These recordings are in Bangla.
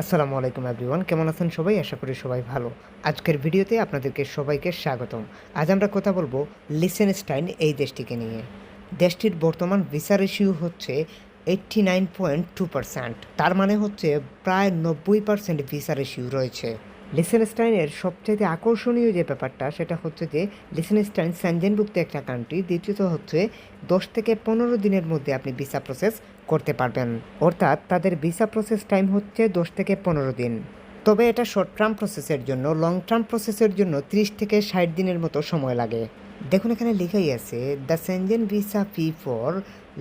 আসসালামু আলাইকুম এভরিওয়ান, কেমন আছেন সবাই? আশা করি সবাই ভালো। আজকের ভিডিওতে আপনাদেরকে সবাইকে স্বাগতম। আজ আমরা কথা বলব লিসেনস্টাইন এই দেশটিকে নিয়ে। দেশটির বর্তমান ভিসা রেশিও হচ্ছে eighty nine point two percent তার মানে হচ্ছে প্রায় নব্বই পার্সেন্ট ভিসা রেশিও রয়েছে। লিসেনস্টাইনের সবচেয়ে আকর্ষণীয় যে ব্যাপারটা, সেটা হচ্ছে যে লিসেনস্টাইন স্যানজেনভুক্ত একটা কান্ট্রি দ্বিতীয়ত হচ্ছে দশ থেকে পনেরো দিনের মধ্যে আপনি ভিসা প্রসেস করতে পারবেন। অর্থাৎ তাদের ভিসা প্রসেস টাইম হচ্ছে দশ থেকে পনেরো দিন। তবে এটা শর্ট টার্ম প্রসেসের জন্য লং টার্ম প্রসেসের জন্য ত্রিশ থেকে ষাট দিনের মতো সময় লাগে। দেখুন এখানে লেখাই আছে the Schengen visa fee for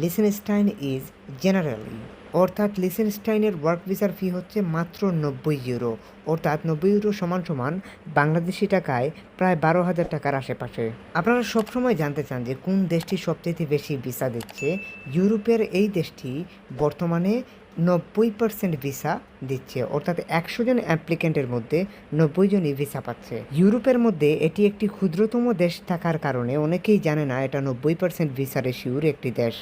Liechtenstein is generally অর্থাৎ লিসেনস্টাইনের ওয়ার্ক ভিসার ফি হচ্ছে মাত্র নব্বই ইউরো। অর্থাৎ নব্বই ইউরো সমান সমান বাংলাদেশি টাকায় প্রায় বারো হাজার টাকার আশেপাশে। আপনারা সবসময় জানতে চান যে কোন দেশটি সবচেয়ে বেশি ভিসা দিচ্ছে? ইউরোপের এই দেশটি বর্তমানে নব্বই পার্সেন্ট ভিসা দিচ্ছে। অর্থাৎ একশো জন অ্যাপ্লিকেন্টের মধ্যে নব্বই জনই ভিসা পাচ্ছে। ইউরোপের মধ্যে এটি একটি ক্ষুদ্রতম দেশ থাকার কারণে অনেকেই জানে না এটা নব্বই পার্সেন্ট ভিসা রেশিওর একটি দেশ।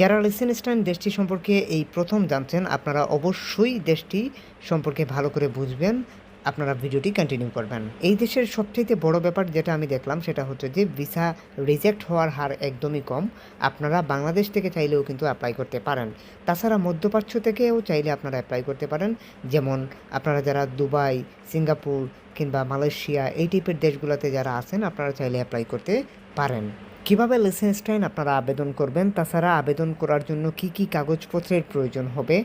যারা লিসেনস্টাইন দেশটি সম্পর্কে এই প্রথম জানছেন, আপনারা অবশ্যই দেশটি সম্পর্কে ভালো করে বুঝবেন, আপনারা ভিডিওটি কন্টিনিউ করবেন। এই দেশের সবচেয়ে বড় ব্যাপার যেটা আমি দেখলাম, সেটা হচ্ছে যে ভিসা রিজেক্ট হওয়ার হার একদমই কম। আপনারা বাংলাদেশ থেকে চাইলেও কিন্তু অ্যাপ্লাই করতে পারেন। তাছাড়া মধ্যপ্রাচ্য থেকেও চাইলে আপনারা অ্যাপ্লাই করতে পারেন। যেমন আপনারা যারা দুবাই, সিঙ্গাপুর কিংবা মালয়েশিয়া এই টাইপের দেশগুলোতে যারা আছেন, আপনারা চাইলে অ্যাপ্লাই করতে পারেন। কীভাবে লাইসেন্সটাইন আপনারা আবেদন করবেন? তাছাড়া আবেদন করার জন্য কি কি কাগজপত্রের প্রয়োজন হবে?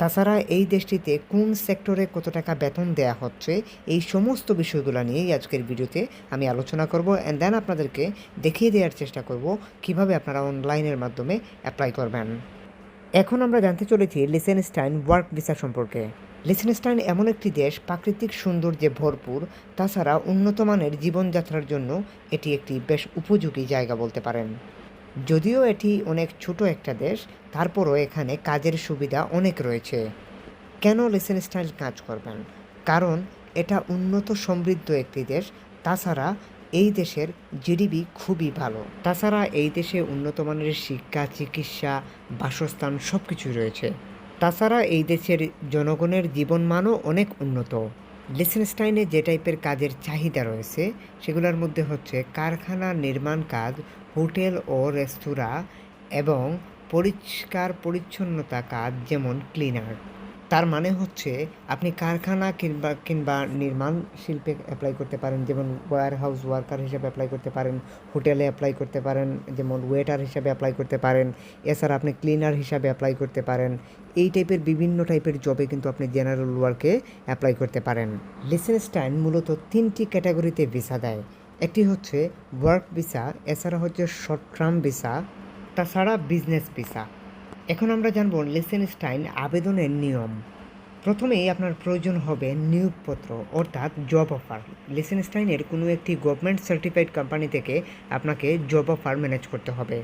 তাছাড়া এই দেশটিতে কোন সেক্টরে কত টাকা বেতন দেয়া হচ্ছে? এই সমস্ত বিষয়গুলো নিয়েই আজকের ভিডিওতে আমি আলোচনা করব অ্যান্ড দেন আপনাদেরকে দেখিয়ে দেওয়ার চেষ্টা করব কীভাবে আপনারা অনলাইনের মাধ্যমে অ্যাপ্লাই করবেন। এখন আমরা জানতে চলেছি লিসেনস্টাইন ওয়ার্ক ভিসা সম্পর্কে। লিসেনস্টাইন এমন একটি দেশ, প্রাকৃতিক সৌন্দর্যে ভরপুর, তাছাড়া উন্নত মানের জীবনযাত্রার জন্য এটি একটি বেশ উপযোগী জায়গা বলতে পারেন। যদিও এটি অনেক ছোট একটা দেশ, তারপরও এখানে কাজের সুবিধা অনেক রয়েছে। কেন লিসেনস্টাইন কাজ করবেন? কারণ এটা উন্নত সমৃদ্ধ একটি দেশ, তাছাড়া এই দেশের জিডিপি খুবই ভালো। তাছাড়া এই দেশে উন্নত মানের শিক্ষা, চিকিৎসা, বাসস্থান সব কিছুই রয়েছে। তাছাড়া এই দেশের জনগণের জীবনমানও অনেক উন্নত। লিসেনস্টাইনে যে টাইপের কাজের চাহিদা রয়েছে, সেগুলোর মধ্যে হচ্ছে কারখানা নির্মাণ কাজ, হোটেল ও রেস্তোরাঁ এবং পরিষ্কার পরিচ্ছন্নতা কাজ যেমন ক্লিনার। তার মানে হচ্ছে আপনি কারখানা কিংবা কিংবা নির্মাণ শিল্পে অ্যাপ্লাই করতে পারেন। যেমন ওয়ার হাউস ওয়ার্কার হিসেবে অ্যাপ্লাই করতে পারেন হোটেলে অ্যাপ্লাই করতে পারেন, যেমন ওয়েটার হিসাবে অ্যাপ্লাই করতে পারেন, এছাড়া আপনি ক্লিনার হিসাবে অ্যাপ্লাই করতে পারেন। এই টাইপের বিভিন্ন টাইপের জবে কিন্তু আপনি জেনারেল ওয়ার্কে অ্যাপ্লাই করতে পারেন। লিসেনস্টাইন মূলত তিনটি ক্যাটাগরিতে ভিসা দেয়। একটি হচ্ছে ওয়ার্ক ভিসা এছাড়া হচ্ছে শর্ট টার্ম ভিসা তাছাড়া বিজনেস ভিসা এখন আমরা জানব লিসেনস্টাইন আবেদনের নিয়ম। প্রথমেই আপনার প্রয়োজন হবে নিয়োগপত্র, অর্থাৎ জব অফার লিসেনস্টাইনের কোনো একটি গভর্নমেন্ট সার্টিফাইড কোম্পানি থেকে আপনাকে জব অফার ম্যানেজ করতে হবে।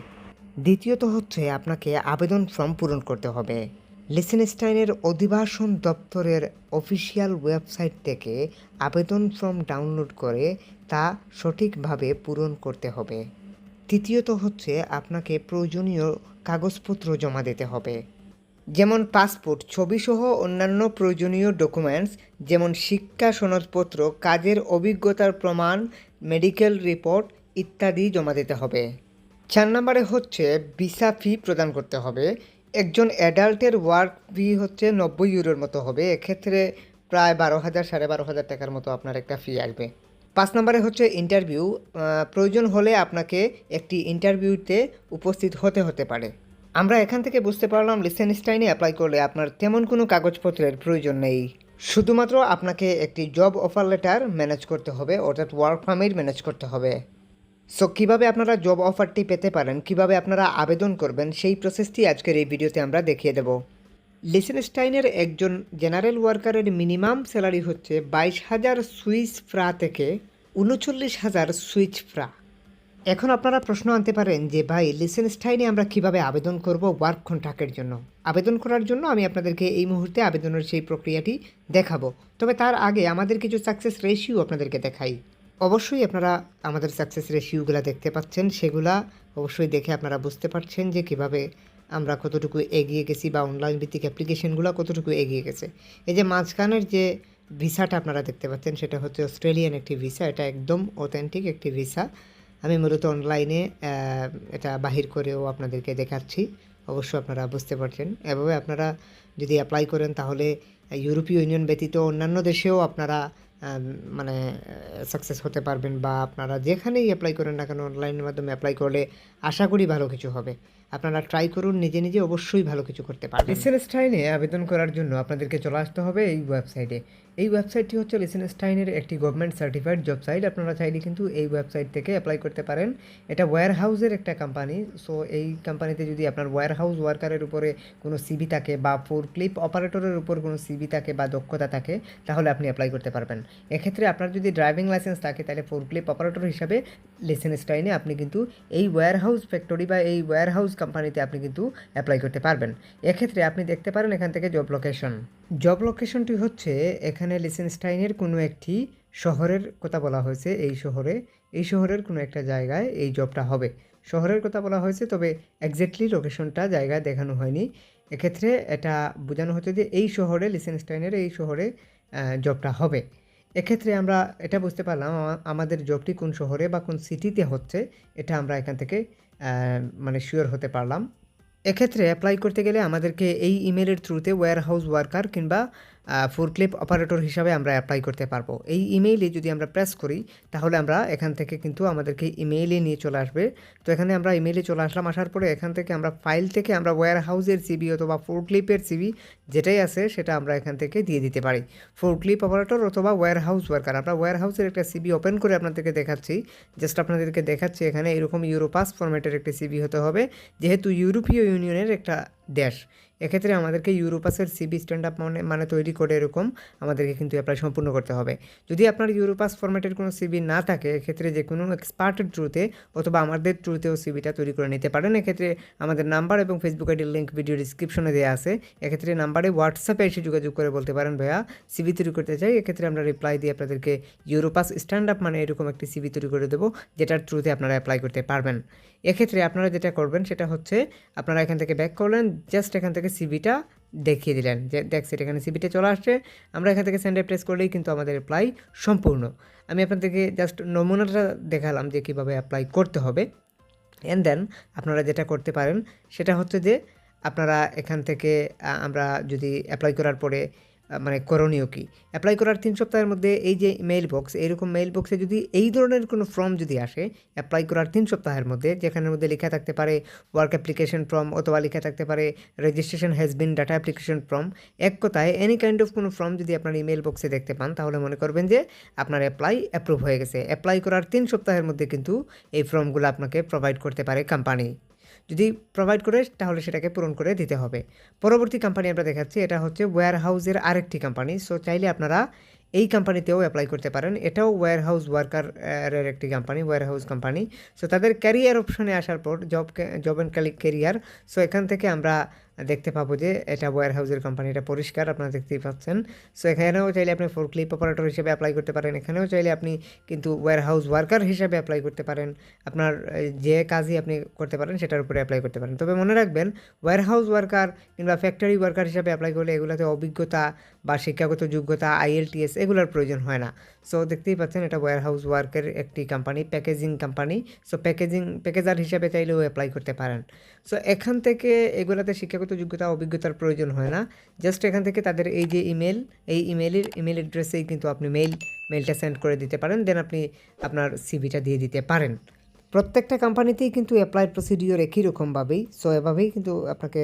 দ্বিতীয়ত হচ্ছে আপনাকে আবেদন ফর্ম পূরণ করতে হবে। লিসেনস্টাইনের অধিবাসন দপ্তরের অফিসিয়াল ওয়েবসাইট থেকে আবেদন ফর্ম ডাউনলোড করে তা সঠিকভাবে পূরণ করতে হবে। তৃতীয়ত হচ্ছে আপনাকে প্রয়োজনীয় কাগজপত্র জমা দিতে হবে। যেমন পাসপোর্ট, ছবিসহ অন্যান্য প্রয়োজনীয় ডকুমেন্টস যেমন শিক্ষা সনদপত্র, কাজের অভিজ্ঞতার প্রমাণ মেডিকেল রিপোর্ট ইত্যাদি জমা দিতে হবে। চার নম্বরে হচ্ছে ভিসা ফি প্রদান করতে হবে। একজন অ্যাডাল্টের ওয়ার্ক ফি হচ্ছে নব্বই ইউরোর মতো হবে। এক্ষেত্রে প্রায় বারো হাজার, সাড়ে বারো হাজার টাকার মতো আপনার একটা ফি আসবে। পাঁচ নম্বরে হচ্ছে ইন্টারভিউ প্রয়োজন হলে আপনাকে একটি ইন্টারভিউতে উপস্থিত হতে হতে পারে। আমরা এখান থেকে বুঝতে পারলাম লিসেনস্টাইনে অ্যাপ্লাই করলে আপনার তেমন কোনো কাগজপত্রের প্রয়োজন নেই। শুধুমাত্র আপনাকে একটি জব অফার লেটার ম্যানেজ করতে হবে, অর্থাৎ ওয়ার্ক পারমিট ম্যানেজ করতে হবে। সো কীভাবে আপনারা জব অফারটি পেতে পারেন, কীভাবে আপনারা আবেদন করবেন, সেই প্রসেসটি আজকের এই ভিডিওতে আমরা দেখিয়ে দেব। লিসেনস্টাইনের একজন জেনারেল ওয়ার্কারের মিনিমাম স্যালারি হচ্ছে বাইশ হাজার সুইস ফ্রা থেকে উনচল্লিশ হাজার সুইচ ফ্রা। এখন আপনারা প্রশ্ন আনতে পারেন যে, ভাই, লিসেনস্টাইনে আমরা কীভাবে আবেদন করব ওয়ার্ক কন্ট্রাক্টের জন্য? আবেদন করার জন্য আমি আপনাদেরকে এই মুহূর্তে আবেদনের সেই প্রক্রিয়াটি দেখাবো। তবে তার আগে আমাদের কিছু সাকসেস রেশিও আপনাদেরকে দেখাই। অবশ্যই আপনারা আমাদের সাকসেস রেশিওগুলো দেখতে পাচ্ছেন। সেগুলা অবশ্যই দেখে আপনারা বুঝতে পারছেন যে কীভাবে আমরা কতটুকু এগিয়ে গেছি বা অনলাইন ভিত্তিক অ্যাপ্লিকেশনগুলো কতটুকু এগিয়ে গেছে। এই যে মাঝখানের যে ভিসাটা আপনারা দেখতে পাচ্ছেন, সেটা হচ্ছে অস্ট্রেলিয়ান একটি ভিসা, এটা একদম অথেন্টিক একটি ভিসা। আমি মূলত অনলাইনে এটা বাহির করেও আপনাদেরকে দেখাচ্ছি। অবশ্য আপনারা বুঝতে পারছেন। এভাবে আপনারা যদি অ্যাপ্লাই করেন, তাহলে ইউরোপীয় ইউনিয়ন ব্যতীত অন্যান্য দেশেও আপনারা মানে সাকসেস হতে পারবেন বা আপনারা যেখানেই অ্যাপ্লাই করেন না কেন অনলাইনের মাধ্যমে অ্যাপ্লাই করলে আশা করি ভালো কিছু হবে। আপনারা ট্রাই করুন, নিজে নিজে অবশ্যই ভালো কিছু করতে পারবেন। লিসেনস্টাইনে আবেদন করার জন্য আপনাদেরকে চলে আসতে হবে এই ওয়েবসাইটে এই ওয়েবসাইটটি হচ্ছে লিসেনস্টাইনের একটি গভর্নমেন্ট সার্টিফাইড জব সাইট আপনারা চাইলে কিন্তু এই ওয়েবসাইট থেকে অ্যাপ্লাই করতে পারেন। এটা ওয়্যার হাউসের একটা কোম্পানি সো এই কোম্পানিতে যদি আপনার ওয়্যার হাউস ওয়ার্কারের উপরে কোনো সিবি থাকে বা ফোর ক্লিপ অপারেটরের উপর কোনো সিবি থাকে বা দক্ষতা থাকে, তাহলে আপনি অ্যাপ্লাই করতে পারবেন। এক্ষেত্রে আপনার যদি ড্রাইভিং লাইসেন্স থাকে, তাহলে ফোর ক্লিপ অপারেটর হিসাবে লিসেনস্টাইনে আপনি কিন্তু এই ওয়্যার হাউস ফ্যাক্টরি বা এই ওয়্যার হাউস কোম্পানিতে আপনি কিন্তু অ্যাপ্লাই করতে পারবেন। এক্ষেত্রে আপনি দেখতে পারেন এখান থেকে জব লোকেশন জব লোকেশনটি হচ্ছে এখানে লিসেনস্টাইনের কোনো একটি শহরের কথা বলা হয়েছে এই শহরে। এই শহরের কোনো একটা জায়গায় এই জবটা হবে। শহরের কথা বলা হয়েছে, তবে এক্স্যাক্টলি লোকেশনটা জায়গায় দেখানো হয়নি। এক্ষেত্রে এটা বোঝানো হচ্ছে যে এই শহরে, লিসেনস্টাইনের এই শহরে জবটা হবে। এক্ষেত্রে আমরা এটা বুঝতে পারলাম আমাদের জবটি কোন শহরে বা কোন সিটিতে হচ্ছে, এটা আমরা এখান থেকে মানে শিওর হতে পারলাম। এক্ষেত্রে অ্যাপ্লাই করতে গেলে আমাদেরকে এই ইমেলের থ্রুতে ওয়্যার হাউস ওয়ার্কার কিংবা ফোরক্লিপ অপারেটর হিসাবে আমরা অ্যাপ্লাই করতে পারব। এই ইমেইলে যদি আমরা প্রেস করি, তাহলে আমরা এখান থেকে কিন্তু আমাদেরকে ইমেইলে নিয়ে চলে আসবে। তো এখানে আমরা ইমেইলে চলে আসলাম, আসার পরে এখান থেকে আমরা ফাইল থেকে আমরা ওয়্যার হাউসের সিবি অথবা ফোরক্লিপের সিবি যেটাই আছে, সেটা আমরা এখান থেকে দিয়ে দিতে পারি। ফোরক্লিপ অপারেটর অথবা ওয়্যার হাউস ওয়ার্কার আমরা ওয়্যার হাউসের একটা সিবি ওপেন করে আপনাদেরকে দেখাচ্ছি। জাস্ট আপনাদেরকে দেখাচ্ছি এখানে এরকম ইউরোপাস ফরম্যাটের একটি সিবি হতে হবে। যেহেতু ইউরোপীয় ইউনিয়নের একটা দেশ এক্ষেত্রে আমাদেরকে ইউরোপাসের সিবি স্ট্যান্ড আপ মানে মানে তৈরি করে এরকম আমাদেরকে কিন্তু অ্যাপ্লাই সম্পূর্ণ করতে হবে। যদি আপনার ইউরোপাস ফরম্যাটের কোনো সিবি না থাকে, এক্ষেত্রে যে কোনো এক্সপার্টের থ্রুতে অথবা আমাদের থ্রুতেও সিবিটা তৈরি করে নিতে পারেন। এক্ষেত্রে আমাদের নাম্বার এবং ফেসবুক আইডির লিঙ্ক ভিডিও ডিসক্রিপশনে দেওয়া আছে। এক্ষেত্রে নাম্বারে হোয়াটসঅ্যাপে এসে যোগাযোগ করে বলতে পারেন, ভাইয়া সিবি তৈরি করতে চাই। এক্ষেত্রে আমরা রিপ্লাই দিয়ে আপনাদেরকে ইউরোপাস স্ট্যান্ড আপ মানে এরকম একটি সিবি তৈরি করে দেবো, যেটার থ্রুতে আপনারা অ্যাপ্লাই করতে পারবেন। এক্ষেত্রে আপনারা যেটা করবেন, সেটা হচ্ছে আপনারা এখান থেকে ব্যাক করলেন জাস্ট এখান থেকে সিবিটা দেখিয়ে দিলেন, যে দেখছি এখানে সিবিটা চলে আসছে। আমরা এখান থেকে সেন্ডে প্রেস করলেই কিন্তু আমাদের অ্যাপ্লাই সম্পূর্ণ। আমি আপনাদেরকে জাস্ট নমুনাটা দেখালাম যে কীভাবে অ্যাপ্লাই করতে হবে। অ্যান্ড দেন আপনারা যেটা করতে পারেন, সেটা হচ্ছে যে আপনারা এখান থেকে আমরা যদি অ্যাপ্লাই করার পরে মানে করণীয় কি? অ্যাপ্লাই করার তিন সপ্তাহের মধ্যে এই যে মেইল বক্স এইরকম মেইল বক্সে যদি এই ধরনের কোনো ফর্ম যদি আসে অ্যাপ্লাই করার তিন সপ্তাহের মধ্যে, যেখানের মধ্যে লেখা থাকতে পারে ওয়ার্ক অ্যাপ্লিকেশন ফর্ম অথবা লেখা থাকতে পারে registration has been data application form এক কথায় এনি কাইন্ড অফ কোনো ফর্ম যদি আপনার ইমেল বক্সে দেখতে পান, তাহলে মনে করবেন যে আপনার অ্যাপ্লাই অ্যাপ্রুভ হয়ে গেছে। অ্যাপ্লাই করার তিন সপ্তাহের মধ্যে কিন্তু এই ফর্মগুলো আপনাকে প্রোভাইড করতে পারে কোম্পানি যদি প্রোভাইড করে, তাহলে সেটাকে পূরণ করে দিতে হবে। পরবর্তী কোম্পানি আমরা দেখাচ্ছি, এটা হচ্ছে ওয়্যার হাউসের আরেকটি কোম্পানি সো চাইলে আপনারা এই কোম্পানিতেও অ্যাপ্লাই করতে পারেন। এটাও ওয়্যার হাউস ওয়ার্কারের একটি company warehouse company so তাদের ক্যারিয়ার অপশনে আসার পর job job and career so এখান থেকে আমরা দেখতে পাবো যে এটা ওয়ার হাউসের কোম্পানি এটা পরিষ্কার, আপনারা দেখতেই পাচ্ছেন। সো এখানেও চাইলে আপনি ফোর ক্লিপ অপারেটর হিসেবে অ্যাপ্লাই করতে পারেন। এখানেও চাইলে আপনি কিন্তু ওয়ার হাউস ওয়ার্কার হিসেবে অ্যাপ্লাই করতে পারেন। আপনার যে কাজই আপনি করতে পারেন, সেটার উপরে অ্যাপ্লাই করতে পারেন। তবে মনে রাখবেন ওয়ার হাউস ওয়ার্কার কিংবা ফ্যাক্টরি ওয়ার্কার হিসেবে অ্যাপ্লাই করলে এগুলোতে অভিজ্ঞতা বা শিক্ষাগত যোগ্যতা আইএলটিএস এগুলোর প্রয়োজন হয় না। সো দেখতেই পাচ্ছেন এটা ওয়্যার হাউস ওয়ার্কের একটি company packaging company so packaging packager হিসাবে চাইলেও অ্যাপ্লাই করতে পারেন। সো এখান থেকে এগুলোতে শিক্ষাগত যোগ্যতা, অভিজ্ঞতার প্রয়োজন হয় না। জাস্ট এখান থেকে তাদের এই যে ইমেল এই ইমেলের ইমেল অ্যাড্রেসেই কিন্তু আপনি মেইল মেলটা সেন্ড করে দিতে পারেন। দেন আপনি আপনার সিভিটা দিয়ে দিতে পারেন। প্রত্যেকটা কোম্পানিতেই কিন্তু অ্যাপ্লাই প্রসিডিওর একই রকমভাবেই সো এভাবেই কিন্তু আপনাকে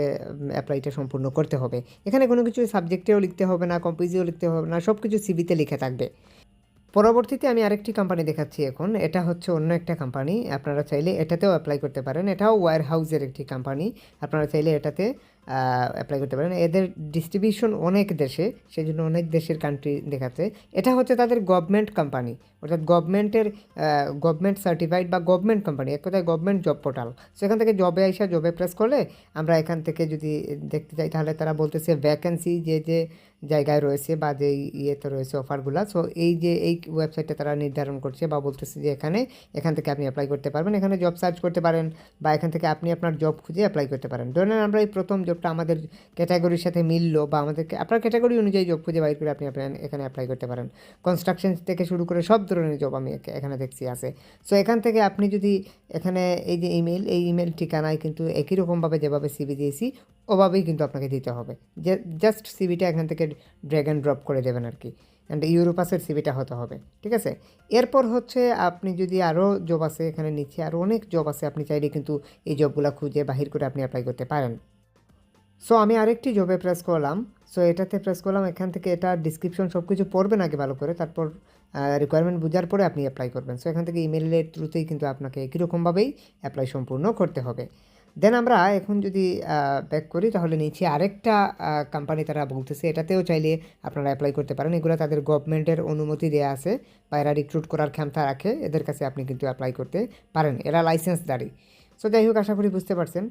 অ্যাপ্লাইটা সম্পূর্ণ করতে হবে। এখানে কোনো কিছু সাবজেক্টেও লিখতে হবে না কম্পিউজিও লিখতে হবে না সব কিছু সিবিতে লিখে থাকবে। পরবর্তীতে আমি আরেকটি কোম্পানি দেখাচ্ছি এখন, এটা হচ্ছে অন্য একটা কোম্পানি আপনারা চাইলে এটাতেও অ্যাপ্লাই করতে পারেন। এটাও ওয়্যার হাউসের একটি কোম্পানি আপনারা চাইলে এটাতে অ্যাপ্লাই করতে পারেন। এদের ডিস্ট্রিবিউশন অনেক দেশে সেই জন্য অনেক দেশের কান্ট্রি দেখাচ্ছে। এটা হচ্ছে তাদের গভর্নমেন্ট কোম্পানি অর্থাৎ গভর্নমেন্টের গভর্নমেন্ট সার্টিফাইড বা গভর্নমেন্ট কোম্পানি এক কথায় গভর্নমেন্ট জব পোর্টাল সেখান থেকে জবে আইসা জবে প্রেস করলে আমরা এখান থেকে যদি দেখতে যাই তাহলে তারা বলতেছে ভ্যাকেন্সি যে যে জায়গায় রয়েছে বা যে ইয়েতে রয়েছে অফারগুলো সো এই যে, এই ওয়েবসাইটে তারা নির্ধারণ করছে বা বলতেছে যে এখানে, এখান থেকে আপনি অ্যাপ্লাই করতে পারবেন। এখানে জব সার্চ করতে পারেন বা এখান থেকে আপনি আপনার জব খুঁজে অ্যাপ্লাই করতে পারেন। ধরেন আমরা এই প্রথম জবটা আমাদের ক্যাটাগরির সাথে মিললো বা আমাদেরকে আপনার ক্যাটাগরি অনুযায়ী জব খুঁজে বাইর করে আপনি আপনার এখানে অ্যাপ্লাই করতে পারেন। কনস্ট্রাকশন থেকে শুরু করে সব ধরনের জব আমি এখানে দেখছি আছে। সো এখান থেকে আপনি যদি এখানে এই যে ইমেল এই ইমেল ঠিকানায় কিন্তু একই রকমভাবে যেভাবে সিবি দিয়েছি, ওভাবেই কিন্তু আপনাকে দিতে হবে। যে জাস্ট সিবিটা এখান থেকে ড্র্যাগ অ্যান্ড ড্রপ করে দেবেন আর কি। অ্যান্ড ইউরোপাসের সিবিটা হতে হবে, ঠিক আছে? এরপর হচ্ছে আপনি যদি আরও জব আছে এখানে নিচে, আরও অনেক জব আছে, আপনি চাইলে কিন্তু এই জবগুলো খুঁজে বাহির করে আপনি অ্যাপ্লাই করতে পারেন। সো আমি আরেকটি জবে প্রেস করলাম। সো এটাতে প্রেস করলাম, এখান থেকে এটা ডিসক্রিপশন সব কিছু পড়বেন আগে ভালো করে? তারপর রিকোয়ারমেন্ট বোঝার পরে আপনি অ্যাপ্লাই করবেন। সো এখান থেকে ইমেলের থ্রুতেই কিন্তু আপনাকে একই রকমভাবেই অ্যাপ্লাই সম্পূর্ণ করতে হবে। দেন আমরা এখন যদি ব্যাক করি, তাহলে নিচে আরেকটা কোম্পানি তারা বলতেছে, এটাতেও চাইলে আপনারা অ্যাপ্লাই করতে পারেন। এগুলো তাদের গভর্নমেন্টের অনুমতি দেওয়া আছে। বা এরা রিক্রুট করার ক্ষমতা রাখে। এদের কাছে আপনি কিন্তু অ্যাপ্লাই করতে পারেন। এরা লাইসেন্সদারি সো যাই হোক, আশা করি বুঝতে পারছেন।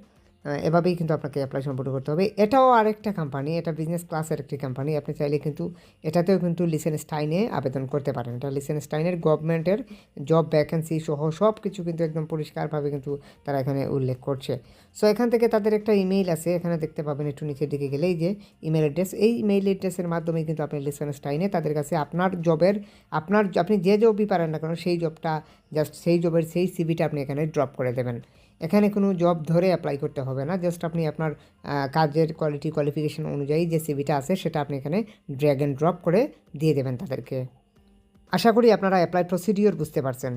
এভাবেই কিন্তু আপনাকে অ্যাপ্লাই সম্পূর্ণ করতে হবে। এটাও আরেকটা কোম্পানি এটা বিজনেস ক্লাসের একটি কোম্পানি আপনি চাইলে কিন্তু এটাতেও কিন্তু লিসেন স্টাইনে আবেদন করতে পারেন। এটা লিসেন স্টাইনের গভর্নমেন্টের জব ভ্যাকেন্সি সহ সব কিছু কিন্তু একদম পরিষ্কারভাবে কিন্তু তারা এখানে উল্লেখ করছে। সো এখান থেকে তাদের একটা ইমেইল আছে। এখানে দেখতে পাবেন একটু নিচের দিকে গেলেই যে ইমেল অ্যাড্রেস এই ইমেইল অ্যাড্রেসের মাধ্যমে কিন্তু আপনি লিসেন স্টাইনে তাদের কাছে আপনার জবের আপনার আপনি যে জবই পারেন না কেন, সেই জবটা জাস্ট সেই জবের সেই সিভিটা আপনি এখানে ড্রপ করে দেবেন। এখানে কোনো জব ধরে অ্যাপ্লাই করতে হবে না। জাস্ট আপনি আপনার কাজের কোয়ালিটি কোয়ালিফিকেশন অনুযায়ী যে সিভিটা আছে, সেটা আপনি এখানে ড্র্যাগ অ্যান্ড ড্রপ করে দিয়ে দেবেন তাদেরকে। আশা করি আপনারা অ্যাপ্লাই প্রসিডিওর বুঝতে পারছেন।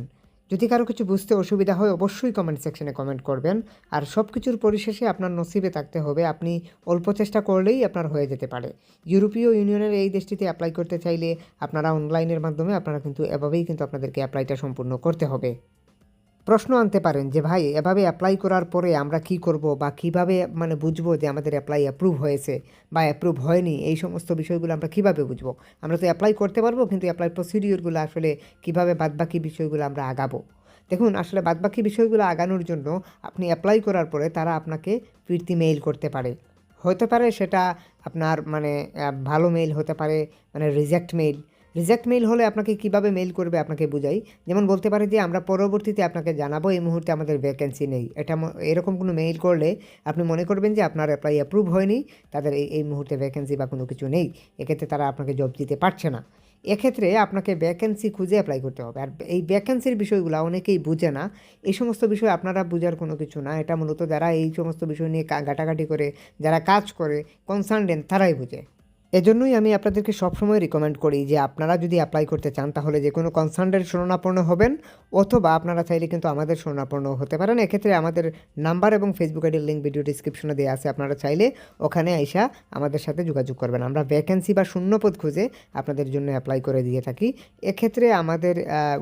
যদি কারও কিছু বুঝতে অসুবিধা হয়, অবশ্যই কমেন্ট সেকশনে কমেন্ট করবেন। আর সব কিছুর পরিশেষে আপনার নসিবে থাকতে হবে, আপনি অল্প চেষ্টা করলেই আপনার হয়ে যেতে পারে। ইউরোপীয় ইউনিয়নের এই দেশটিতে অ্যাপ্লাই করতে চাইলে আপনারা অনলাইনের মাধ্যমে আপনারা কিন্তু এভাবেই কিন্তু আপনাদেরকে অ্যাপ্লাইটা সম্পূর্ণ করতে হবে। প্রশ্ন আনতে পারেন যে, ভাই, এভাবে অ্যাপ্লাই করার পরে আমরা কি করব বা কীভাবে মানে বুঝব যে আমাদের অ্যাপ্লাই অ্যাপ্রুভ হয়েছে বা অ্যাপ্রুভ হয়নি? এই সমস্ত বিষয়গুলো আমরা কীভাবে বুঝব? আমরা তো অ্যাপ্লাই করতে পারব, কিন্তু অ্যাপ্লাই প্রসিডিওরগুলো আসলে কীভাবে বাদবাকি বিষয়গুলো আমরা আগাবো? দেখুন, আসলে বাদবাকি বিষয়গুলো আগানোর জন্য আপনি অ্যাপ্লাই করার পরে তারা আপনাকে ফিরতি মেইল করতে পারে। হতে পারে সেটা আপনার মানে ভালো মেইল হতে পারে মানে রিজেক্ট মেইল রিজেক্ট মেইল হলে আপনাকে কীভাবে মেইল করবে আপনাকে বুঝাই। যেমন বলতে পারে যে, আমরা পরবর্তীতে আপনাকে জানাব, এই মুহূর্তে আমাদের ভ্যাকেন্সি নেই। এটা এরকম কোনো মেইল করলে আপনি মনে করবেন যে, আপনার অ্যাপ্লাই অ্যাপ্রুভ হয়নি, তাদের এই এই মুহূর্তে ভ্যাকেন্সি বা কোনো কিছু নেই। এক্ষেত্রে তারা আপনাকে জব দিতে পারছে না। এক্ষেত্রে আপনাকে ভ্যাকেন্সি খুঁজে অ্যাপ্লাই করতে হবে। আর এই ভ্যাকেন্সির বিষয়গুলো অনেকেই বুঝে না। এই সমস্ত বিষয় আপনারা বোঝার কোনো কিছু না। এটা মূলত যারা এই সমস্ত বিষয় নিয়ে ঘাটাঘাটি করে, যারা কাজ করে কনসার্নডেন্ট তারাই বুঝে। এজন্যই আমি আপনাদেরকে সবসময় রিকমেন্ড করি যে আপনারা যদি অ্যাপ্লাই করতে চান, তাহলে যে কোনো কনসার্নের শরণাপন্ন হবেন, অথবা আপনারা চাইলে কিন্তু আমাদের শরণাপন্ন হতে পারেন। এক্ষেত্রে আমাদের নাম্বার এবং ফেসবুক আইডির লিঙ্ক ভিডিও ডিসক্রিপশনে দেওয়া আছে, আপনারা চাইলে ওখানে আইসা আমাদের সাথে যোগাযোগ করবেন। আমরা ভ্যাকেন্সি বা শূন্যপদ খুঁজে আপনাদের জন্য অ্যাপ্লাই করে দিয়ে থাকি। এক্ষেত্রে আমাদের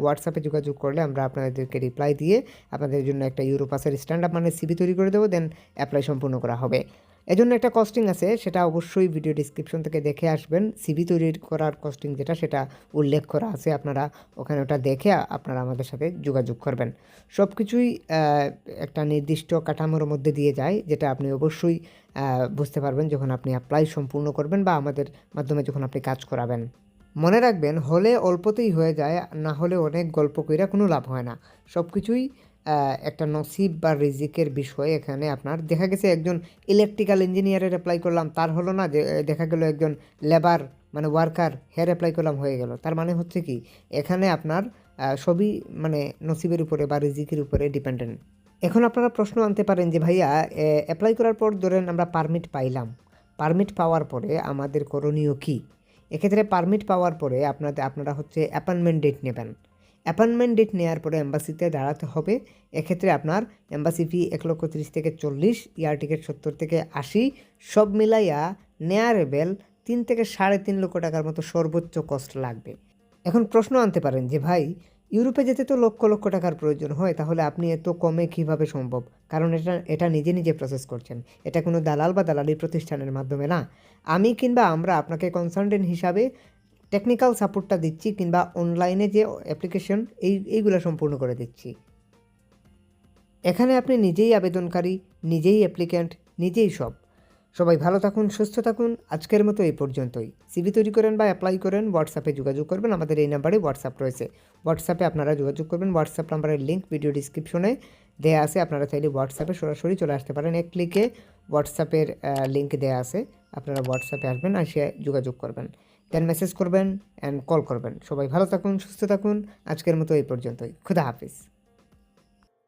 হোয়াটসঅ্যাপে যোগাযোগ করলে আমরা আপনাদেরকে রিপ্লাই দিয়ে আপনাদের জন্য একটা ইউরোপাসের স্ট্যান্ড আপ মানে সিবি তৈরি করে দেবো দেন অ্যাপ্লাই সম্পূর্ণ করা হবে। এজন্য একটা কস্টিং আছে, সেটা অবশ্যই ভিডিও ডিসক্রিপশন থেকে দেখে আসবেন। সিভি তৈরি করার কস্টিং যেটা, সেটা উল্লেখ করা আছে, আপনারা ওখানে ওটা দেখে আপনারা আমাদের সাথে যোগাযোগ করবেন। সব কিছুই একটা নির্দিষ্ট কাঠামোর মধ্যে দিয়ে যায়, যেটা আপনি অবশ্যই বুঝতে পারবেন যখন আপনি অ্যাপ্লাই সম্পূর্ণ করবেন বা আমাদের মাধ্যমে যখন আপনি কাজ করাবেন। মনে রাখবেন, হলে অল্পতেই হয়ে যায়, না হলে অনেক গল্প কইরা কোনো লাভ হয় না। সব কিছুই একটা নসিব বা রিজিকের বিষয় এখানে আপনার। দেখা গেছে একজন ইলেকট্রিক্যাল ইঞ্জিনিয়ারের অ্যাপ্লাই করলাম, তার হলো না যে দেখা গেল একজন লেবার মানে ওয়ার্কার হেয়ার অ্যাপ্লাই করলাম, হয়ে গেল। তার মানে হচ্ছে কি, এখানে আপনার সবই মানে নসিবের উপরে বা রিজিকের উপরে ডিপেন্ডেন্ট এখন আপনারা প্রশ্ন আনতে পারেন যে, ভাইয়া অ্যাপ্লাই করার পর ধরেন আমরা পারমিট পাইলাম। পারমিট পাওয়ার পরে আমাদের করণীয় কী? এক্ষেত্রে পারমিট পাওয়ার পরে আপনাদের, আপনারা হচ্ছে অ্যাপয়েন্টমেন্ট ডেট নেবেন। অ্যাপয়েন্টমেন্ট ডেট নেওয়ার পরে এম্বাসিতে দাঁড়াতে হবে। এক্ষেত্রে আপনার এম্বাসি ফি এক লক্ষ তিরিশ থেকে চল্লিশ, ইয়ার টিকিট সত্তর থেকে আশি, সব মিলাইয়া নেয়ারেবেল তিন থেকে সাড়ে তিন লক্ষ টাকার মতো সর্বোচ্চ কস্ট লাগবে। এখন প্রশ্ন আনতে পারেন যে, ভাই, ইউরোপে যেতে তো লক্ষ লক্ষ টাকার প্রয়োজন হয়, তাহলে আপনি এত কমে কীভাবে সম্ভব? কারণ এটা এটা নিজে নিজে প্রসেস করছেন। এটা কোনো দালাল বা দালালি প্রতিষ্ঠানের মাধ্যমে না। আমি কিংবা আমরা আপনাকে কনসালটেন্ট হিসাবে টেকনিক্যাল সাপোর্টটা দিচ্ছি কিংবা অনলাইনে যে অ্যাপ্লিকেশন এই, এইগুলো সম্পূর্ণ করে দিচ্ছি। এখানে আপনি নিজেই আবেদনকারী, নিজেই অ্যাপ্লিক্যান্ট নিজেই সব। সবাই ভালো থাকুন, সুস্থ থাকুন। আজকের মতো এই পর্যন্তই। সিভি তৈরি করেন বা অ্যাপ্লাই করেন হোয়াটসঅ্যাপে যোগাযোগ করবেন। আমাদের এই নাম্বারে হোয়াটসঅ্যাপ রয়েছে। হোয়াটসঅ্যাপে আপনারা যোগাযোগ করবেন। হোয়াটসঅ্যাপ নাম্বারের লিঙ্ক ভিডিও ডিসক্রিপশনে দেয়া আছে। আপনারা চাইলে হোয়াটসঅ্যাপে সরাসরি চলে আসতে পারেন। এক ক্লিকে হোয়াটসঅ্যাপের লিঙ্ক দেয়া আছে। আপনারা হোয়াটসঅ্যাপে আসবেন আর সে যোগাযোগ করবেন। দেন মেসেজ করবেন অ্যান্ড কল করবেন। সবাই ভালো থাকুন, সুস্থ থাকুন। আজকের মতো এই পর্যন্তই। খুদা হাফিজ।